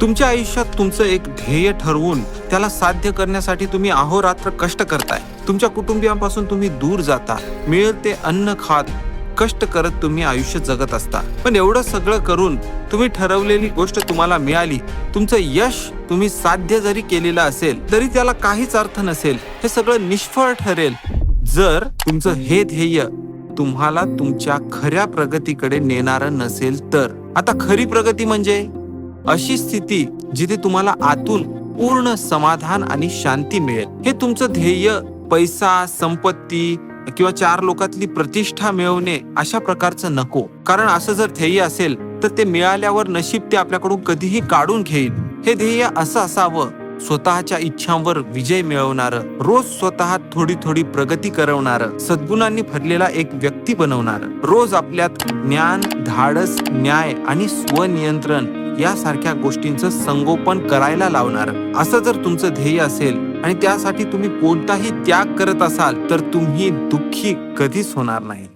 तुमच्या आयुष्यात तुमचं एक ध्येय ठरवून त्याला साध्य करण्यासाठी तुम्ही अहोरात्र कष्ट करताय. तुमच्या कुटुंबियांपासून तुम्ही दूर जाता. मिळेल ते अन्न खात कष्ट करत तुम्ही आयुष्य जगत असता. पण एवढं सगळं करून तुम्ही ठरवलेली गोष्ट तुम्हाला मिळाली. तुमचं यश तुम्ही साध्य जरी केलेलं असेल तरी त्याला काहीच अर्थ नसेल. हे सगळं निष्फळ ठरेल. जर तुमचं हे ध्येय तुम्हाला तुमच्या खऱ्या प्रगतीकडे नेणारं नसेल तर. आता खरी प्रगती म्हणजे? अशी स्थिती जिथे तुम्हाला आतून पूर्ण समाधान आणि शांती मिळेल. हे तुमचं ध्येय पैसा संपत्ती किंवा चार लोकातली प्रतिष्ठा मिळवणे अशा प्रकारचं नको. कारण असं जर ध्येय असेल तर ते मिळाल्यावर नशीब ते आपल्याकडून कधीही काढून घेईल. हे ध्येय असं असावं स्वतःच्या इच्छांवर विजय मिळवणारं रोज स्वतः थोडी थोडी प्रगती करवणार सद्गुणांनी भरलेला एक व्यक्ती बनवणार. रोज आपल्यात ज्ञान धाडस न्याय आणि स्वनियंत्रण यासारख्या गोष्टींचं संगोपन करायला लावणार. असं जर तुमचं ध्येय असेल आणि त्यासाठी तुम्ही कोणताही त्याग करत असाल तर तुम्ही दुःखी कधीच होणार नाही